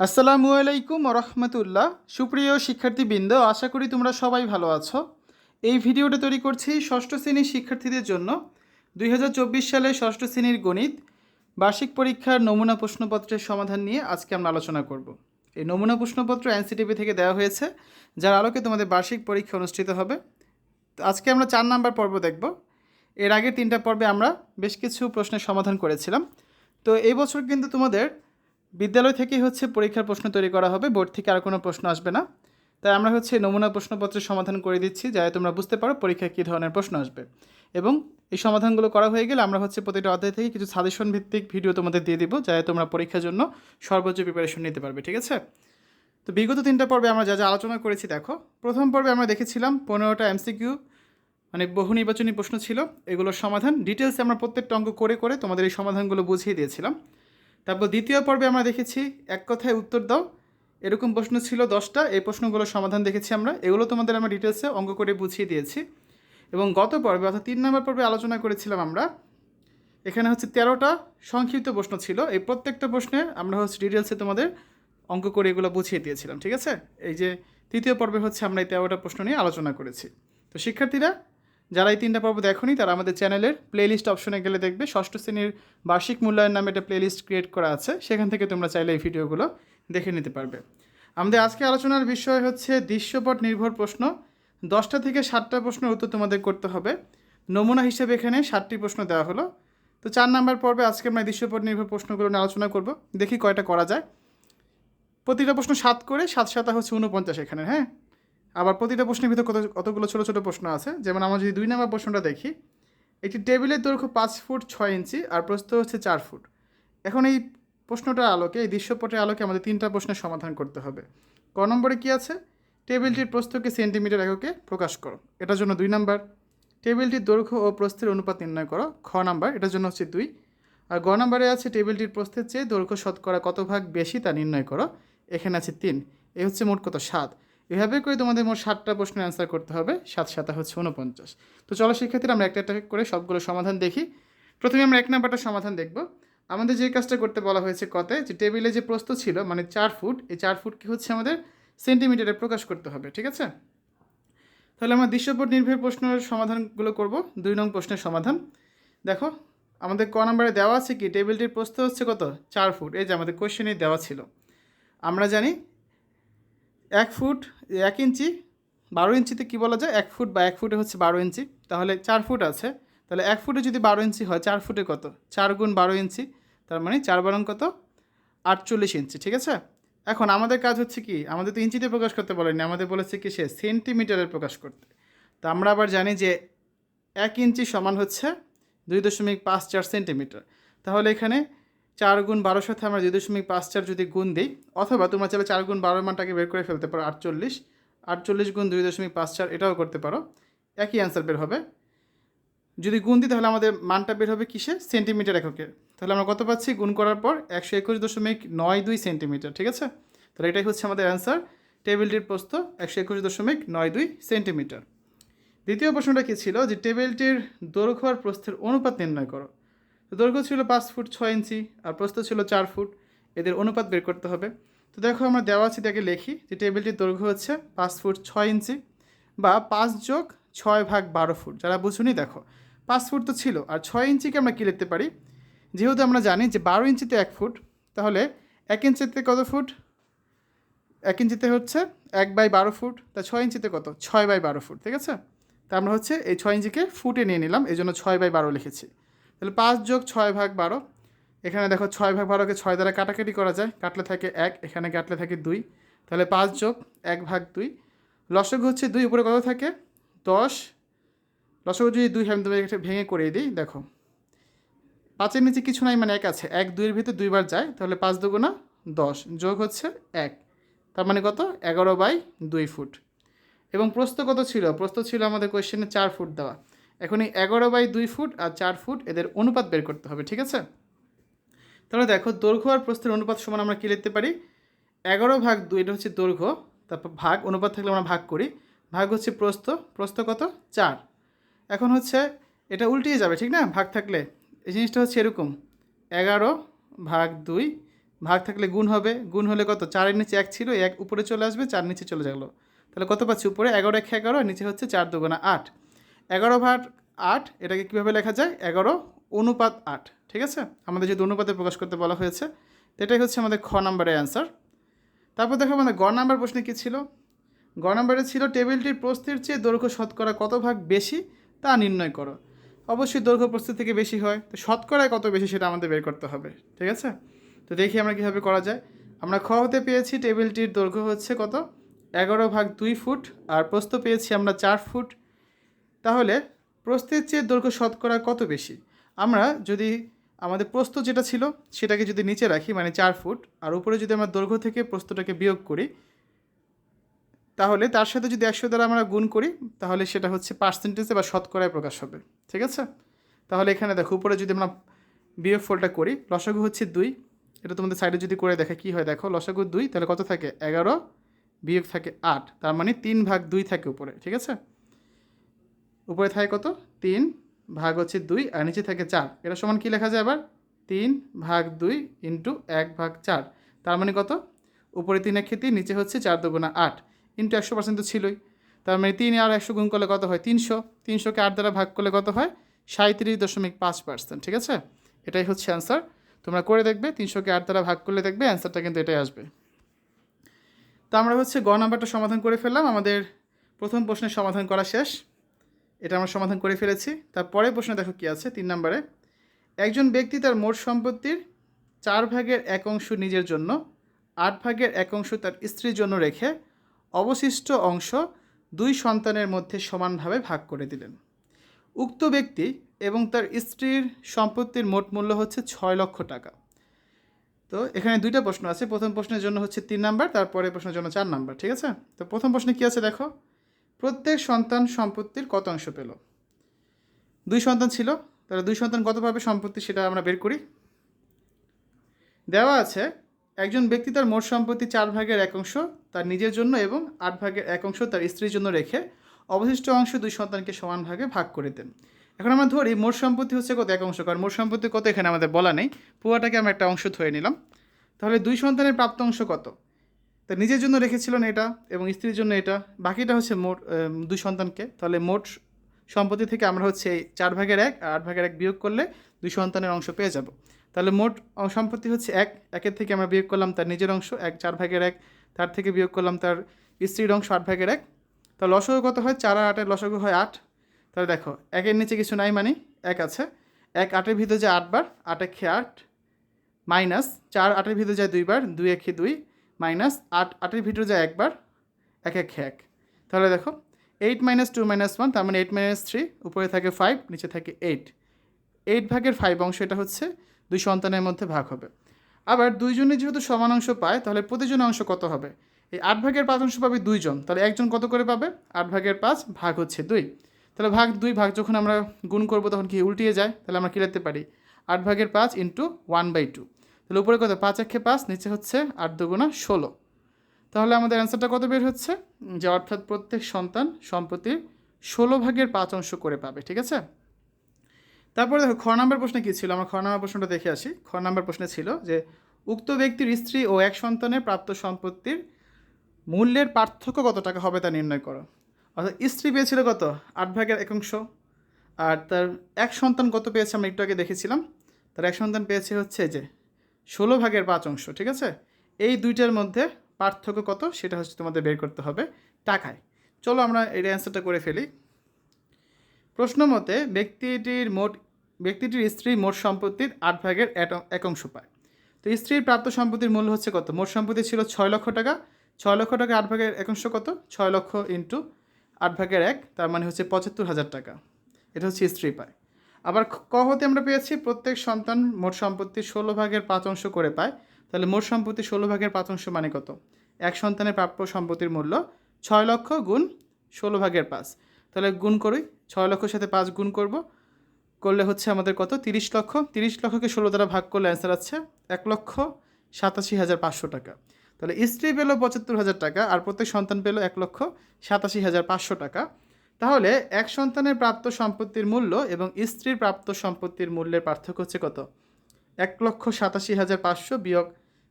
আসসালামু আলাইকুম রহমতুল্লাহ সুপ্রিয় শিক্ষার্থীবৃন্দ, আশা করি তোমরা সবাই ভালো আছো। এই ভিডিওটা তৈরি করছি ষষ্ঠ শ্রেণির শিক্ষার্থীদের জন্য। দুই হাজার চব্বিশ সালে ষষ্ঠ শ্রেণির গণিত, বার্ষিক পরীক্ষার নমুনা প্রশ্নপত্রের সমাধান নিয়ে আজকে আমরা আলোচনা করব। এই নমুনা প্রশ্নপত্র এনসিটিভি থেকে দেওয়া হয়েছে, যার আলোকে তোমাদের বার্ষিক পরীক্ষা অনুষ্ঠিত হবে। আজকে আমরা চার নাম্বার পর্ব দেখব। এর আগে তিনটা পর্বে আমরা বেশ কিছু প্রশ্নের সমাধান করেছিলাম। তো এই বছর কিন্তু তোমাদের বিদ্যালয় থেকেই হচ্ছে পরীক্ষার প্রশ্ন তৈরি করা হবে, বোর্ড থেকে আর কোনো প্রশ্ন আসবে না। তাই আমরা হচ্ছে নমুনা প্রশ্নপত্রের সমাধান করে দিচ্ছি, যাতে তোমরা বুঝতে পারো পরীক্ষায় কী ধরনের প্রশ্ন আসবে। এবং এই সমাধানগুলো করা হয়ে গেলে আমরা হচ্ছে প্রতিটা অধ্যায় থেকে কিছু সাজেশন ভিত্তিক ভিডিও তোমাদের দিয়ে দিব, যাতে তোমরা পরীক্ষার জন্য সর্বোচ্চ প্রিপারেশন নিতে পারবে, ঠিক আছে? তো বিগত তিনটা পর্বে আমরা যা যা আলোচনা করেছি, দেখো। প্রথম পর্বে আমরা দেখেছিলাম পনেরোটা এমসিকিউ মানে বহু নির্বাচনী প্রশ্ন ছিল। এগুলোর সমাধান ডিটেলসে আমরা প্রত্যেকটা অঙ্ক করে করে তোমাদের এই সমাধানগুলো বুঝিয়ে দিয়েছিলাম। তারপর দ্বিতীয় পর্বে আমরা দেখেছি, এক কথায় উত্তর দাও। এরকম প্রশ্ন ছিল দশটা, এই প্রশ্নগুলোর সমাধান দেখেছি আমরা। এগুলো তোমাদের আমরা ডিটেলসে অঙ্ক করে বুঝিয়ে দিয়েছি। এবং গত পর্বে, অর্থাৎ তিন নম্বর পর্বে আলোচনা করেছিলাম আমরা, এখানে হচ্ছে তেরোটা সংক্ষিপ্ত প্রশ্ন ছিল। এই প্রত্যেকটা প্রশ্নে আমরা হচ্ছে ডিটেলসে তোমাদের অঙ্ক করে এগুলো বুঝিয়ে দিয়েছিলাম, ঠিক আছে? এই যে, তৃতীয় পর্বে হচ্ছে আমরা এই তেরোটা প্রশ্ন নিয়ে আলোচনা করেছি। তো শিক্ষার্থীরা যারা এই তিনটা পর্ব দেখোনি, তারা আমাদের চ্যানেলের প্লেলিস্ট অপশনে গেলে দেখবে। ষষ্ঠ শ্রেণির বার্ষিক মূল্যায়ন নামে একটা প্লেলিস্ট ক্রিয়েট করা আছে। সেখান থেকে তোমরা চাইলে এই ভিডিওগুলো দেখে নিতে পারবে। আমাদের আজকে আলোচনার বিষয় হচ্ছে দৃশ্যপট নির্ভর প্রশ্ন। দশটা থেকে সাতটা প্রশ্নের উত্তর তোমাদের করতে হবে। নমুনা হিসেবে এখানে সাতটি প্রশ্ন দেওয়া হলো। তো চার নাম্বার পর্বে আজকে আমরা দৃশ্যপট নির্ভর প্রশ্নগুলো নিয়ে আলোচনা করব। দেখি কয়টা করা যায়। প্রতিটা প্রশ্ন সাত করে, সাত সাতা হচ্ছে উনপঞ্চাশ এখানে হ্যাঁ? আবার প্রতিটা প্রশ্নের ভিতর কত কতগুলো ছোটো ছোটো প্রশ্ন আছে। যেমন আমরা যদি দুই নম্বর প্রশ্নটা দেখি, একটি টেবিলের দৈর্ঘ্য পাঁচ ফুট ছয় ইঞ্চি আর প্রস্থ হচ্ছে চার ফুট। এখন এই প্রশ্নটার আলোকে, এই দৃশ্যপটের আলোকে আমাদের তিনটা প্রশ্নের সমাধান করতে হবে। ক নম্বরে কী আছে? টেবিলটির প্রস্থকে সেন্টিমিটার এককে প্রকাশ করো। এটার জন্য দুই নাম্বার। টেবিলটির দৈর্ঘ্য ও প্রস্থের অনুপাত নির্ণয় করো। খ নাম্বার, এটার জন্য হচ্ছে দুই। আর গ নাম্বারে আছে টেবিলটির প্রস্থের চেয়ে দৈর্ঘ্য শতকরা কত ভাগ বেশি তা নির্ণয় করো। এখানে আছে তিন। এ হচ্ছে মোট কত? সাত। এভাবে করে তোমাদের মোট সাতটা প্রশ্নের অ্যান্সার করতে হবে। সাত সাতা হচ্ছে উনপঞ্চাশ তো চলো শিক্ষার্থীরা আমরা একটা একটা করে সবগুলো সমাধান দেখি। প্রথমে আমরা এক নাম্বারটা সমাধান দেখব। আমাদের যে কাজটা করতে বলা হয়েছে কতে, যে টেবিলে যে প্রস্থ ছিল মানে চার ফুট, এই চার ফুট কি হচ্ছে আমাদের? সেন্টিমিটারে প্রকাশ করতে হবে, ঠিক আছে? তাহলে আমরা দৃশ্যপট নির্ভর প্রশ্নের সমাধানগুলো করব, দুই নং প্রশ্নের সমাধান। দেখো, আমাদের ক নাম্বারে দেওয়া আছে কি? টেবিলটির প্রস্থ হচ্ছে কত? চার ফুট, এই যে আমাদের কোশ্চেনে দেওয়া ছিল। আমরা জানি এক ফুট, এক ইঞ্চি, বারো ইঞ্চিতে কী বলা যায়? এক ফুট বা এক ফুটে হচ্ছে বারো ইঞ্চি। তাহলে চার ফুট আছে। তাহলে এক ফুটে যদি বারো ইঞ্চি হয়, চার ফুটে কত? চার গুণ বারো ইঞ্চি, তার মানে চার বারং কত? আটচল্লিশ ইঞ্চি, ঠিক আছে? এখন আমাদের কাজ হচ্ছে কি? আমাদের তো ইঞ্চিতে প্রকাশ করতে বলেনি। আমাদের বলেছে কি সে সেন্টিমিটারে প্রকাশ করতে। তো আমরা আবার জানি যে এক ইঞ্চি সমান হচ্ছে দুই দশমিক পাঁচ চার সেন্টিমিটার। তাহলে এখানে চার গুণ বারোর সাথে আমরা দুই দশমিক পাঁচ চার যদি গুণ দিই, অথবা তোমরা চাইলে চার গুণ বারোর মানটাকে বের করে ফেলতে পারো, আটচল্লিশ। আটচল্লিশ গুণ দুই দশমিক পাঁচ চার, এটাও করতে পারো। একই অ্যান্সার বের হবে। যদি গুণ দিই, তাহলে আমাদের মানটা বের হবে কিসে? সেন্টিমিটার এককে। তাহলে আমরা কত পাচ্ছি? গুণ করার পর একশো একুশ দশমিক নয় দুই সেন্টিমিটার, ঠিক আছে? তাহলে এটাই হচ্ছে আমাদের অ্যান্সার টেবিলটির প্রস্থ একশো একুশ দশমিক নয় দুই সেন্টিমিটার। দ্বিতীয় প্রশ্নটা কী ছিল? যে টেবিলটির দৈর্ঘ্য আর প্রস্থের অনুপাত নির্ণয় করো। দৈর্ঘ্য ছিল পাঁচ ফুট ছয় ইঞ্চি আর প্রস্থ ছিল চার ফুট। এদের অনুপাত বের করতে হবে। তো দেখো আমরা দেওয়া আছে তাকে লিখি যে টেবিলটির দৈর্ঘ্য হচ্ছে পাঁচ ফুট ছয় ইঞ্চি বা পাঁচ যোগ ছয় ভাগ বারো ফুট। যারা বুঝুনি দেখো, পাঁচ ফুট তো ছিল আর ছয় ইঞ্চিকে আমরা কী লিখতে পারি? যেহেতু আমরা জানি যে বারো ইঞ্চিতে এক ফুট, তাহলে এক ইঞ্চিতে কত ফুট? এক ইঞ্চিতে হচ্ছে এক বাই বারো ফুট, তা ছয় ইঞ্চিতে কত? ছয় বাই বারো ফুট, ঠিক আছে? তা আমরা হচ্ছে এই ছয় ইঞ্চিকে ফুটে নিয়ে নিলাম, এই জন্য ছয় বাই বারো লিখেছি। তাহলে পাঁচ যোগ ছয় ভাগ বারো। এখানে দেখো ছয় ভাগ বারোকে ছয় দ্বারা কাটাকাটি করা যায়। কাটলে থাকে এক, এখানে কাটলে থাকে দুই। তাহলে পাঁচ যোগ এক ভাগ দুই। লসক হচ্ছে দুই, উপরে কত থাকে? দশ। লসক যদি দুই আমি তোমাকে একটা ভেঙে করে দিই, দেখো। পাঁচের নিচে কিছু নাই মানে এক আছে। এক দুইয়ের ভিতরে দুইবার যায়, তাহলে পাঁচ দুগুণা দশ। যোগ হচ্ছে এক। তার মানে কত? এগারো বাই দুই ফুট। এবং প্রস্থ কত ছিল? প্রস্থ ছিল আমাদের কোয়েশ্চেনে চার ফুট দেওয়া। এখন এই এগারো বাই দুই ফুট আর চার ফুট এদের অনুপাত বের করতে হবে, ঠিক আছে? তাহলে দেখো দৈর্ঘ্য আর প্রস্থের অনুপাত সমান আমরা কী লিখতে পারি? এগারো ভাগ দুই, এটা হচ্ছে দৈর্ঘ্য, তারপর ভাগ, অনুপাত থাকলে আমরা ভাগ করি। ভাগ হচ্ছে প্রস্থ প্রস্থ কত? চার। এখন হচ্ছে এটা উল্টিয়ে যাবে, ঠিক না? ভাগ থাকলে। এই জিনিসটা হচ্ছে এরকম। এগারো ভাগ দুই, ভাগ থাকলে গুণ হবে। গুণ হলে কত? চারের নিচে এক ছিল, এক উপরে চলে আসবে, চার নিচে চলে গেলো। তাহলে কত পাচ্ছি উপরে? এগারো এক এগারো নিচে হচ্ছে চার দুগুণা আট। এগারো ভাগ আট, এটাকে কীভাবে লেখা যায়? এগারো অনুপাত আট, ঠিক আছে? আমাদের যদি অনুপাতে প্রকাশ করতে বলা হয়েছে, তো এটাই হচ্ছে আমাদের খ নাম্বারের অ্যান্সার তারপর দেখো আমাদের গ নাম্বার প্রশ্নে কী ছিল? গ নাম্বারে ছিল, টেবিলটির প্রস্থের চেয়ে দৈর্ঘ্য শতকরা কত ভাগ বেশি? তা নির্ণয় করো। অবশ্যই দৈর্ঘ্য প্রস্থের থেকে বেশি হয়, তো শতকরায় কত বেশি সেটা আমাদের বের করতে হবে, ঠিক আছে? তো দেখি আমরা কীভাবে করা যায়। আমরা খ হতে পেয়েছি, টেবিলটির দৈর্ঘ্য হচ্ছে কত? এগারো ভাগ দুই ফুট, আর প্রস্থ পেয়েছি আমরা চার ফুট। তাহলে প্রস্থের চেয়ে দৈর্ঘ্য শতকরা কত বেশি? আমরা যদি আমাদের প্রস্থ যেটা ছিল সেটাকে যদি নিচে রাখি মানে চার ফুট, আর উপরে যদি আমরা দৈর্ঘ্য থেকে প্রস্থটাকে বিয়োগ করি, তাহলে তার সাথে যদি একশো দ্বারা আমরা গুণ করি, তাহলে সেটা হচ্ছে পার্সেন্টেজে বা শতকরায় প্রকাশ হবে। ঠিক আছে? তাহলে এখানে দেখো, উপরে যদি আমরা বিয়োগ ফলটা করি, লসাগু হচ্ছে দুই। এটা তোমাদের সাইডে যদি করে দেখে কী হয়, দেখো, লসাগু দুই, তাহলে কত থাকে? এগারো, বিয়োগ থাকে আট। তার মানে তিন ভাগ দুই থাকে উপরে। ঠিক আছে? উপরে থাকে কত? তিন ভাগ হচ্ছে দুই আর নিচে থাকে চার। এটা সমান কী লেখা যায় আবার? তিন ভাগ দুই ইন্টু এক ভাগ চার। তার মানে কত? উপরে তিন এক নিচে হচ্ছে চার দুগুণা আট। ইন্টু একশো পার্সেন্ট তো ছিলই। তার মানে তিন আর একশো গুণ করলে কত হয়? তিনশো। তিনশোকে আট দ্বারা ভাগ করলে কত হয়? সাঁত্রিশ দশমিক পাঁচ পার্সেন্ট, ঠিক আছে? এটাই হচ্ছে অ্যান্সার। তোমরা করে দেখবে, তিনশোকে আট দ্বারা ভাগ করলে দেখবে অ্যান্সারটা কিন্তু এটাই আসবে। তো আমরা হচ্ছে গ নাম্বারটা সমাধান করে ফেললাম। আমাদের প্রথম প্রশ্নের সমাধান করা শেষ। এটা আমরা সমাধান করে ফেলেছি। তারপরে প্রশ্ন দেখো কী আছে? তিন নম্বরে, একজন ব্যক্তি তার মোট সম্পত্তির চার ভাগের এক অংশ নিজের জন্য, আট ভাগের এক অংশ তার স্ত্রীর জন্য রেখে অবশিষ্ট অংশ দুই সন্তানের মধ্যে সমানভাবে ভাগ করে দিলেন। উক্ত ব্যক্তি এবং তার স্ত্রীর সম্পত্তির মোট মূল্য হচ্ছে ছয় লক্ষ টাকা। তো এখানে দুইটা প্রশ্ন আছে। প্রথম প্রশ্নের জন্য হচ্ছে তিন নাম্বার তারপরে প্রশ্নের জন্য চার নাম্বার, ঠিক আছে? তো প্রথম প্রশ্নে কী আছে দেখো? প্রত্যেক সন্তান সম্পত্তির কত অংশ পেল? দুই সন্তান ছিল, তাহলে দুই সন্তান কত পাবে সম্পত্তি সেটা আমরা বের করি? দেওয়া আছে, একজন ব্যক্তি তার মোট সম্পত্তি চার ভাগের এক অংশ তার নিজের জন্য এবং আট ভাগের এক অংশ তার স্ত্রীর জন্য রেখে অবশিষ্ট অংশ দুই সন্তানকে সমান ভাগে ভাগ করে দেন। এখন আমরা ধরি, মোট সম্পত্তি হচ্ছে কত এক অংশ? কারণ মোট সম্পত্তি কত এখানে আমাদের বলা নেই। পুয়াটাকে আমরা একটা অংশ ধরে নিলাম। তাহলে দুই সন্তানের প্রাপ্ত অংশ কত? তা নিজের জন্য রেখেছিলেন এটা এবং স্ত্রীর জন্য এটা। বাকিটা হচ্ছে মোট দুই সন্তানকে। তাহলে মোট সম্পত্তি থেকে আমরা হচ্ছে এই চার ভাগের এক আর আট ভাগের এক বিয়োগ করলে দুই সন্তানের অংশ পেয়ে যাব। তাহলে মোট সম্পত্তি হচ্ছে এক। একের থেকে আমরা বিয়োগ করলাম তার নিজের অংশ, এক চার ভাগের এক। তার থেকে বিয়োগ করলাম তার স্ত্রীর অংশ, আট ভাগের এক। তা লসগু কত হয়? চার আর আটের লসগু হয় আট। তাহলে দেখো, একের নিচে কিছু নাই মানে এক আছে। এক আটের ভিতরে যায় আটবার, আট একে আট? মাইনাস চার আটের ভিতরে যায় দুইবার, দুই একে দুই। মাইনাস আট, আটের ভিতরে যায় একবার, এক এক এক। তাহলে দেখো eight minus two minus one তার মানে এইট মাইনাস থ্রি উপরে থাকে ফাইভ নিচে থাকে এইট এইট ভাগের ফাইভ অংশ এটা হচ্ছে দুই সন্তানের মধ্যে ভাগ হবে। আবার দুইজনে যেহেতু সমান অংশ পায়, তাহলে প্রতিজন অংশ কত হবে? এই আট ভাগের পাঁচ অংশ পাবে দুইজন, তাহলে একজন কত করে পাবে? আট ভাগের পাঁচ ভাগ হচ্ছে দুই। তাহলে ভাগ দুই, ভাগ যখন আমরা গুণ করব, তখন কি উল্টিয়ে যায়? তাহলে আমরা কী লিখতে পারি? আট ভাগের পাঁচ ইন্টু ওয়ান বাই টু তাহলে উপরে কত? পাঁচ একে পাঁচ, নিচে হচ্ছে আট দুগুণা ষোলো। তাহলে আমাদের অ্যান্সারটা কত বের হচ্ছে? যে অর্থাৎ প্রত্যেক সন্তান সম্পত্তির ষোলো ভাগের পাঁচ অংশ করে পাবে, ঠিক আছে? তারপরে দেখো, খ নাম্বার প্রশ্নে কী ছিল? আমরা খ নাম্বার প্রশ্নটা দেখে আসি। খ নাম্বার প্রশ্নে ছিল যে, উক্ত ব্যক্তির স্ত্রী ও এক সন্তানের প্রাপ্ত সম্পত্তির মূল্যের পার্থক্য কত টাকা হবে তা নির্ণয় করো। অর্থাৎ স্ত্রী পেয়েছিল কত? আট ভাগের এক অংশ। আর তার এক সন্তান কত পেয়েছে? আমরা একটু আগে দেখেছিলাম। তার এক সন্তান পেয়েছে হচ্ছে যে ষোলো ভাগের পাঁচ অংশ, ঠিক আছে? এই দুইটার মধ্যে পার্থক্য কত? সেটা হচ্ছে তোমাদের বের করতে হবে টাকায়। চলো আমরা এর অ্যান্সারটা করে ফেলি। প্রশ্ন মতে, ব্যক্তিটির মোট, ব্যক্তিটির স্ত্রী মোট সম্পত্তির আট ভাগের এক অংশ পায়। তো স্ত্রীর প্রাপ্ত সম্পত্তির মূল্য হচ্ছে কত? মোট সম্পত্তি ছিল ছয় লক্ষ টাকা। ছয় লক্ষ টাকা আট ভাগের এক অংশ কত? ছয় লক্ষ ইন্টু আট ভাগের এক, তার মানে হচ্ছে পঁচাত্তর হাজার টাকা। এটা হচ্ছে স্ত্রী পায়। আবার ক হতে আমরা পেয়েছি, প্রত্যেক সন্তান মোট সম্পত্তির ষোলো ভাগের পাঁচ অংশ করে পায়। তাহলে মোট সম্পত্তি ষোলো ভাগের পাঁচ অংশ মানে কত? এক সন্তানের প্রাপ্য সম্পত্তির মূল্য ছয় লক্ষ গুণ ষোলো ভাগের পাঁচ। তাহলে গুণ করি, ছয় লক্ষর সাথে পাঁচ গুণ করব। করলে হচ্ছে আমাদের কত? তিরিশ লক্ষ। তিরিশ লক্ষকে ষোলো দ্বারা ভাগ করলে অ্যান্সার আছে এক লক্ষ সাতাশি হাজার পাঁচশো টাকা। তাহলে স্ত্রী পেল পঁচাত্তর হাজার টাকা আর প্রত্যেক সন্তান পেল এক লক্ষ সাতাশি হাজার পাঁচশো টাকা। তাহলে এক সন্তানের প্রাপ্ত সম্পত্তির মূল্য এবং স্ত্রীর প্রাপ্ত সম্পত্তির মূল্যের পার্থক্য হচ্ছে কত? এক লক্ষ সাতাশি হাজার পাঁচশো বিয়োগ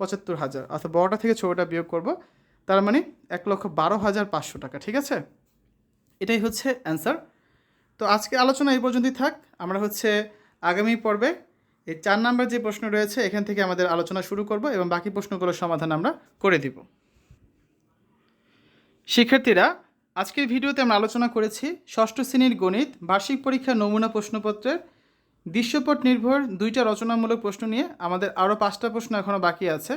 পঁচাত্তর হাজার, অর্থাৎ বড়টা থেকে ছোটোটা বিয়োগ করব, তার মানে এক লক্ষ বারো হাজার পাঁচশো টাকা, ঠিক আছে? এটাই হচ্ছে অ্যান্সার। তো আজকে আলোচনা এই পর্যন্তই থাক, আমরা হচ্ছে আগামী পর্বে এই চার নাম্বার যে প্রশ্ন রয়েছে, এখান থেকে আমাদের আলোচনা শুরু করব এবং বাকি প্রশ্নগুলোর সমাধান আমরা করে দিব। শিক্ষার্থীরা আজকের ভিডিওতে আমরা আলোচনা করেছি ষষ্ঠ শ্রেণির গণিত, বার্ষিক পরীক্ষা নমুনা প্রশ্নপত্রের দৃশ্যপট নির্ভর দুইটা রচনামূলক প্রশ্ন নিয়ে আমাদের আরও পাঁচটা প্রশ্ন এখনও বাকি আছে।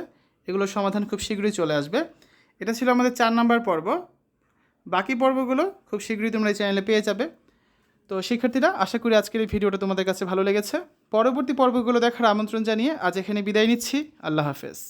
এগুলোর সমাধান খুব শীঘ্রই চলে আসবে। এটা ছিল আমাদের চার নাম্বার পর্ব। বাকি পর্বগুলো খুব শীঘ্রই তোমরা এই চ্যানেলে পেয়ে যাবে। তো শিক্ষার্থীরা, আশা করি আজকের এই ভিডিওটা তোমাদের কাছে ভালো লেগেছে। পরবর্তী পর্বগুলো দেখার আমন্ত্রণ জানিয়ে আজ এখানে বিদায় নিচ্ছি। আল্লাহ হাফেজ।